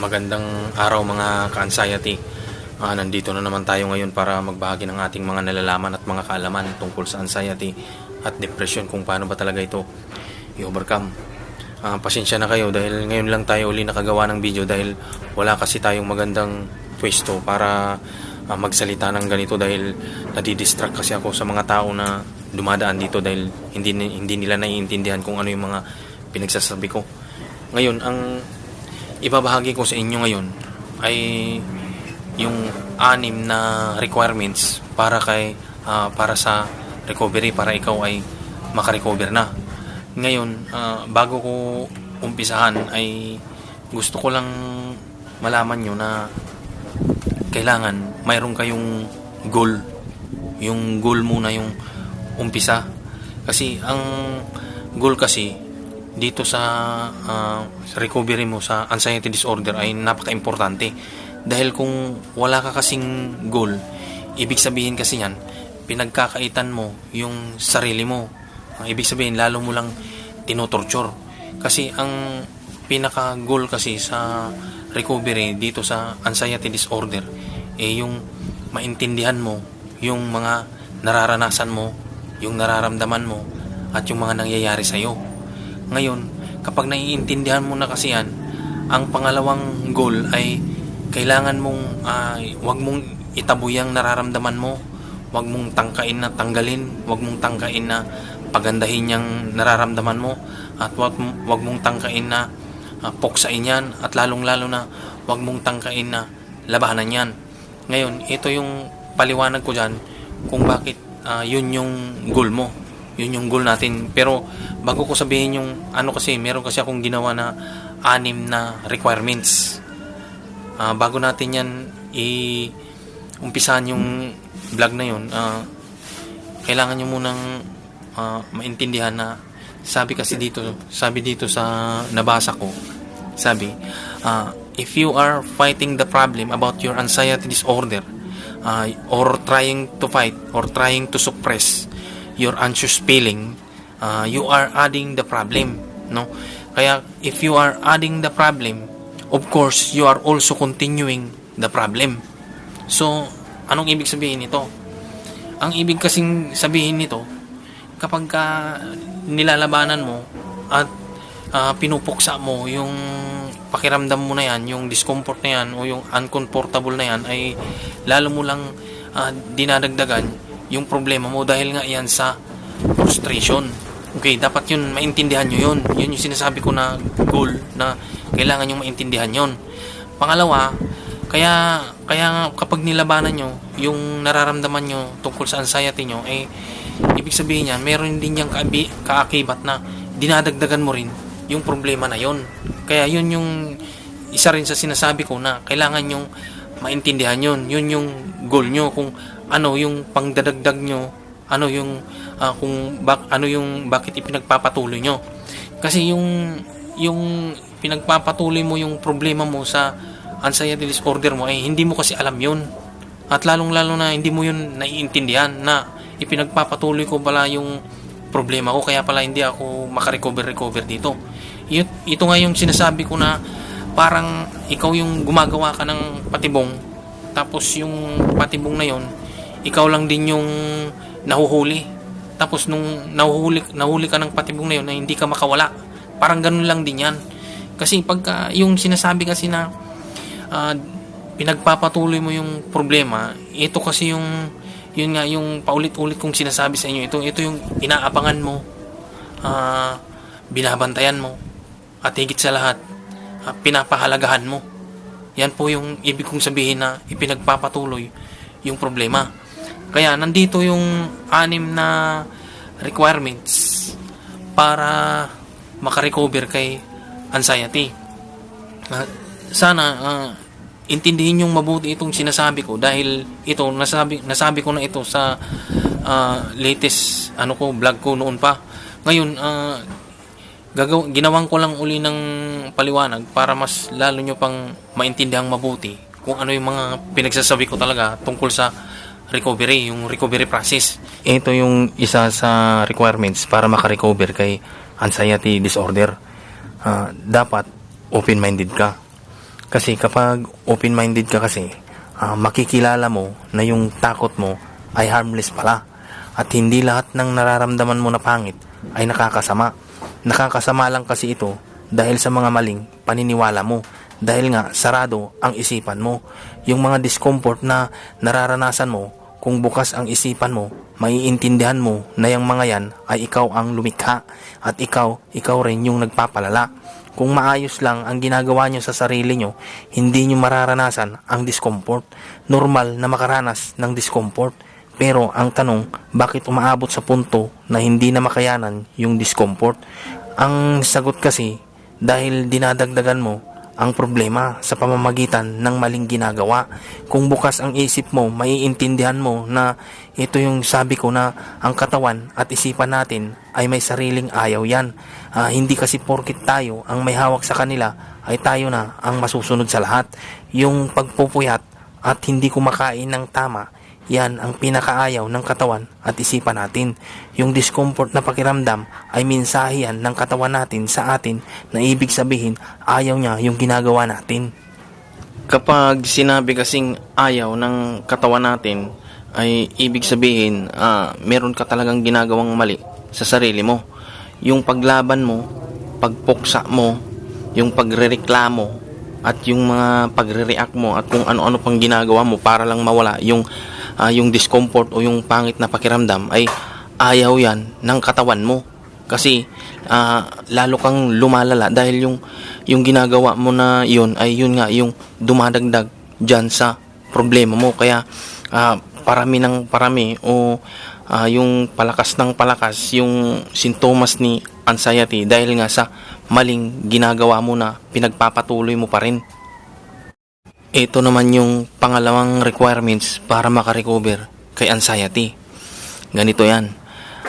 Magandang araw mga ka-anxiety. Ah, nandito na naman tayo ngayon para magbahagi ng ating mga nalalaman at mga kaalaman tungkol sa anxiety at depression kung paano ba talaga ito i-overcome. Ah, pasensya na kayo dahil ngayon lang tayo uli nakagawa ng video dahil wala kasi tayong magandang pwesto para ah, magsalita ng ganito dahil nadidistract kasi ako sa mga tao na dumadaan dito dahil hindi hindi nila naiintindihan kung ano yung mga pinagsasabi ko. Ngayon, ang ibabahagi ko sa inyo ngayon ay yung anim na requirements para kay ah, para sa recovery para ikaw ay makarecover na. Ngayon, ah, bago ko umpisahan ay gusto ko lang malaman nyo na kailangan mayroon kayong goal. Yung goal muna yung umpisa. Kasi ang goal kasi dito sa ah, sa recovery mo sa anxiety disorder ay napaka-importante. Dahil kung wala ka kasing goal, ibig sabihin kasi yan, pinagkakaitan mo yung sarili mo. Ang ibig sabihin, lalo mo lang tinotorture. Kasi ang pinaka-goal kasi sa recovery dito sa anxiety disorder eh yung maintindihan mo yung mga nararanasan mo, yung nararamdaman mo at yung mga nangyayari sa iyo. Ngayon, kapag naiintindihan mo na kasi yan, ang pangalawang goal ay kailangan mong ah, wag mong itaboy ang nararamdaman mo, wag mong tangkain na tanggalin, wag mong tangkain na pagandahin yung nararamdaman mo at wag, wag mong tangkain na uh, poksain yan at lalong-lalo na wag mong tangkain na labanan yan. Ngayon, ito yung paliwanag ko dyan kung bakit ah, yun yung goal mo. Yun yung goal natin. Pero bago ko sabihin yung ano kasi, meron kasi akong ginawa na anim na requirements. Ah, bago natin yan i umpisahan yung vlog na yun, ah, kailangan nyo munang ah, maintindihan na sabi kasi dito, sabi dito sa nabasa ko, sabi, ah, if you are fighting the problem about your anxiety disorder, uh, or trying to fight or trying to suppress your anxious feeling, uh, you are adding the problem, no? Kaya if you are adding the problem, of course, you are also continuing the problem. So, anong ibig sabihin nito? Ang ibig kasing sabihin nito, kapag ka nilalabanan mo at ah, pinupuksa mo yung pakiramdam mo na yan, yung discomfort na yan o yung uncomfortable na yan ay lalo mo lang ah, dinadagdagan yung problema mo dahil nga yan sa frustration. Okay, dapat yun, maintindihan nyo yun. Yun yung sinasabi ko na goal na kailangan nyo maintindihan yun. Pangalawa, kaya kaya kapag nilabanan nyo yung nararamdaman nyo tungkol sa anxiety nyo, eh, ibig sabihin yan, meron din yung kaabi, kaakibat na dinadagdagan mo rin yung problema na yon. Kaya yun yung isa rin sa sinasabi ko na kailangan yung maintindihan yun. Yun yung goal nyo kung ano yung pangdadagdag nyo, ano yung ah, kung bak, ano yung bakit ipinagpapatuloy nyo. Kasi yung yung pinagpapatuloy mo yung problema mo sa anxiety disorder mo ay hindi mo kasi alam yun. At lalong-lalo na hindi mo yun naiintindihan na ipinagpapatuloy ko pala yung problema ko kaya pala hindi ako makarecover-recover dito. Ito, ito nga yung sinasabi ko na parang ikaw yung gumagawa ka ng patibong tapos yung patibong na yon ikaw lang din yung nahuhuli. Tapos nung nahuhuli, nahuli ka ng patibong na yun na hindi ka makawala. Parang ganun lang din yan. Kasi pagka yung sinasabi kasi na ah, pinagpapatuloy mo yung problema, ito kasi yung yun nga yung paulit-ulit kong sinasabi sa inyo. Ito ito yung inaabangan mo. ah, binabantayan mo at higit sa lahat ah, pinapahalagahan mo. Yan po yung ibig kong sabihin na ipinagpapatuloy yung problema. Kaya nandito yung anim na requirements para makarecover kay anxiety. Ah, sana ah, intindihin yung mabuti itong sinasabi ko dahil ito nasabi nasabi ko na ito sa ah, latest ano ko vlog ko noon pa. Ngayon ah, gagaw ginawan ko lang uli ng paliwanag para mas lalo nyo pang maintindihang mabuti kung ano yung mga pinagsasabi ko talaga tungkol sa recovery, yung recovery process. Ito yung isa sa requirements para makarecover kay anxiety disorder. Ah, dapat open-minded ka. Kasi kapag open-minded ka kasi, ah, makikilala mo na yung takot mo ay harmless pala. At hindi lahat ng nararamdaman mo na pangit ay nakakasama. Nakakasama lang kasi ito dahil sa mga maling paniniwala mo. Dahil nga sarado ang isipan mo. Yung mga discomfort na nararanasan mo, kung bukas ang isipan mo, maiintindihan mo na yung mga yan ay ikaw ang lumikha at ikaw, ikaw rin yung nagpapalala. Kung maayos lang ang ginagawa nyo sa sarili nyo, hindi nyo mararanasan ang discomfort. Normal na makaranas ng discomfort. Pero ang tanong, bakit umaabot sa punto na hindi na makayanan yung discomfort? Ang sagot kasi, dahil dinadagdagan mo ang problema sa pamamagitan ng maling ginagawa. Kung bukas ang isip mo, maiintindihan mo na ito yung sabi ko na ang katawan at isipan natin ay may sariling ayaw yan. Ah, hindi kasi porkit tayo ang may hawak sa kanila ay tayo na ang masusunod sa lahat. Yung pagpupuyat at hindi kumakain ng tama, yan ang pinakaayaw ng katawan at isipan natin. Yung discomfort na pakiramdam ay mensahe yan ng katawan natin sa atin na ibig sabihin ayaw niya yung ginagawa natin. Kapag sinabi kasing ayaw ng katawan natin ay ibig sabihin ah, meron ka talagang ginagawang mali sa sarili mo. Yung paglaban mo, pagpuksa mo, yung pagrereklamo at yung mga pagre-react mo at kung ano-ano pang ginagawa mo para lang mawala yung ah, yung discomfort o yung pangit na pakiramdam ay ayaw yan ng katawan mo kasi ah, lalo kang lumalala dahil yung yung ginagawa mo na yun ay yun nga yung dumadagdag dyan sa problema mo kaya ah, parami ng parami o ah, yung palakas ng palakas yung sintomas ni anxiety dahil nga sa maling ginagawa mo na pinagpapatuloy mo pa rin. Ito naman yung pangalawang requirements para makarecover kay anxiety. Ganito yan.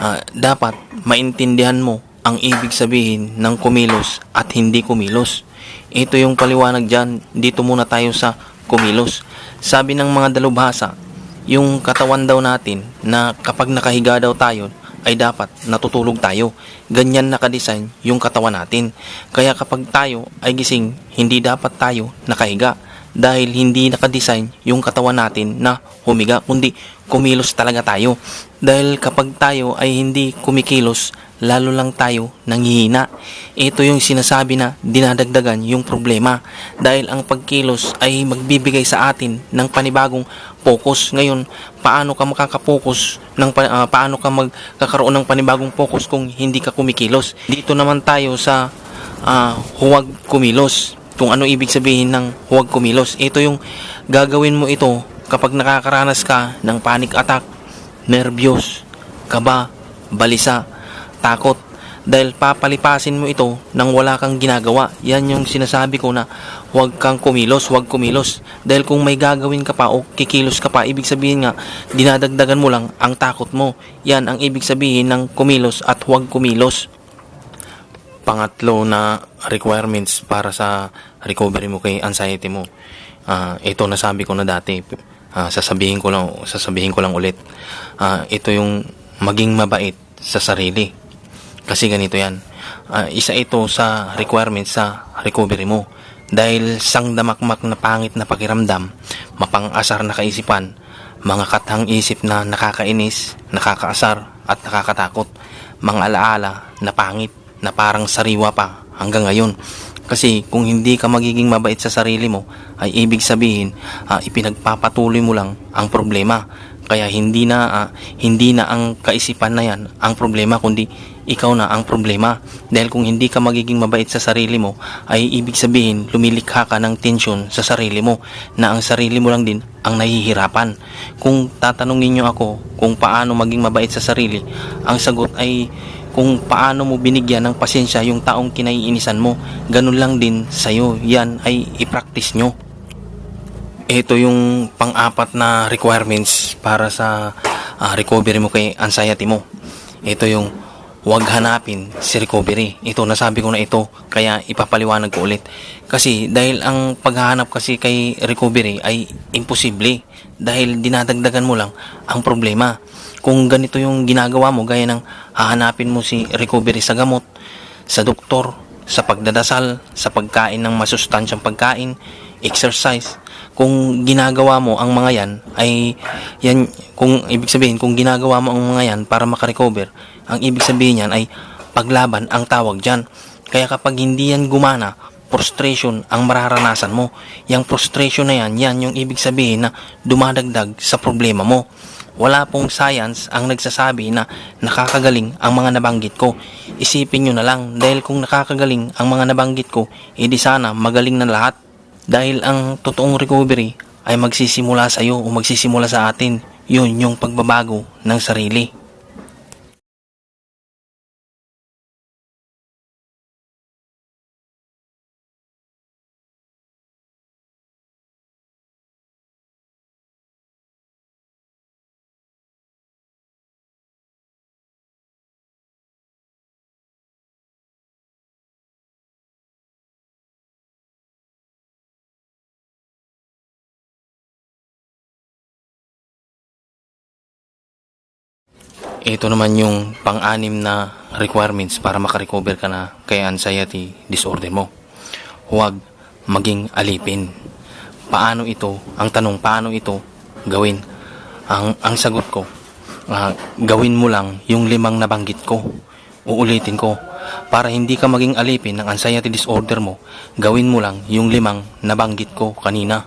Ah, dapat maintindihan mo ang ibig sabihin ng kumilos at hindi kumilos. Ito yung paliwanag dyan. Dito muna tayo sa kumilos. Sabi ng mga dalubhasa, yung katawan daw natin na kapag nakahiga daw tayo ay dapat natutulog tayo. Ganyan nakadesign yung katawan natin. Kaya kapag tayo ay gising, hindi dapat tayo nakahiga dahil hindi nakadesign yung katawan natin na humiga kundi kumilos talaga tayo. Dahil kapag tayo ay hindi kumikilos, lalo lang tayo nanghihina. Ito yung sinasabi na dinadagdagan yung problema dahil ang pagkilos ay magbibigay sa atin ng panibagong focus. Ngayon, paano ka makakapokus ng ah, paano ka magkakaroon ng panibagong focus kung hindi ka kumikilos? Dito naman tayo sa ah, huwag kumilos. Kung ano ibig sabihin ng huwag kumilos. Ito yung gagawin mo ito kapag nakakaranas ka ng panic attack, nervyos, kaba, balisa, takot dahil papalipasin mo ito nang wala kang ginagawa. Yan yung sinasabi ko na huwag kang kumilos, huwag kumilos. Dahil kung may gagawin ka pa o kikilos ka pa, ibig sabihin nga, dinadagdagan mo lang ang takot mo. Yan ang ibig sabihin ng kumilos at huwag kumilos. Pangatlo na requirements para sa recovery mo kay anxiety mo. Ah, ito nasabi ko na dati. Ah, sasabihin ko lang, sasabihin ko lang ulit. Ah, ito yung maging mabait sa sarili. Kasi ganito yan. Ah, isa ito sa requirements sa recovery mo. Dahil sang damakmak na pangit na pakiramdam, mapang-asar na kaisipan, mga kathang isip na nakakainis, nakakaasar at nakakatakot, mga alaala na pangit na parang sariwa pa hanggang ngayon. Kasi kung hindi ka magiging mabait sa sarili mo, ay ibig sabihin, ah, ipinagpapatuloy mo lang ang problema. Kaya hindi na ah, hindi na ang kaisipan na yan ang problema kundi ikaw na ang problema. Dahil kung hindi ka magiging mabait sa sarili mo, ay ibig sabihin lumilikha ka ng tensyon sa sarili mo na ang sarili mo lang din ang nahihirapan. Kung tatanungin nyo ako kung paano maging mabait sa sarili, ang sagot ay kung paano mo binigyan ng pasensya yung taong kinaiinisan mo, ganun lang din sa'yo. Yan ay i-practice nyo. Ito yung pang-apat na requirements para sa ah, recovery mo kay anxiety mo. Ito yung huwag hanapin si recovery. Ito, nasabi ko na ito, kaya ipapaliwanag ko ulit. Kasi dahil ang paghahanap kasi kay recovery ay imposible. Dahil dinadagdagan mo lang ang problema. Kung ganito yung ginagawa mo, gaya ng hahanapin mo si recovery sa gamot, sa doktor, sa pagdadasal, sa pagkain ng masustansyang pagkain, exercise. Kung ginagawa mo ang mga yan, ay yan, kung ibig sabihin, kung ginagawa mo ang mga yan para makarecover, ang ibig sabihin yan ay paglaban ang tawag dyan. Kaya kapag hindi yan gumana, frustration ang mararanasan mo. Yang frustration na yan, yan yung ibig sabihin na dumadagdag sa problema mo. Wala pong science ang nagsasabi na nakakagaling ang mga nabanggit ko. Isipin nyo na lang dahil kung nakakagaling ang mga nabanggit ko, edi sana magaling na lahat. Dahil ang totoong recovery ay magsisimula sa iyo o magsisimula sa atin. Yun yung pagbabago ng sarili. Ito naman yung pang-anim na requirements para makarecover ka na kay anxiety disorder mo. Huwag maging alipin. Paano ito? Ang tanong, paano ito gawin? Ang, ang sagot ko, ah, gawin mo lang yung limang nabanggit ko. Uulitin ko. Para hindi ka maging alipin ng anxiety disorder mo, gawin mo lang yung limang nabanggit ko kanina.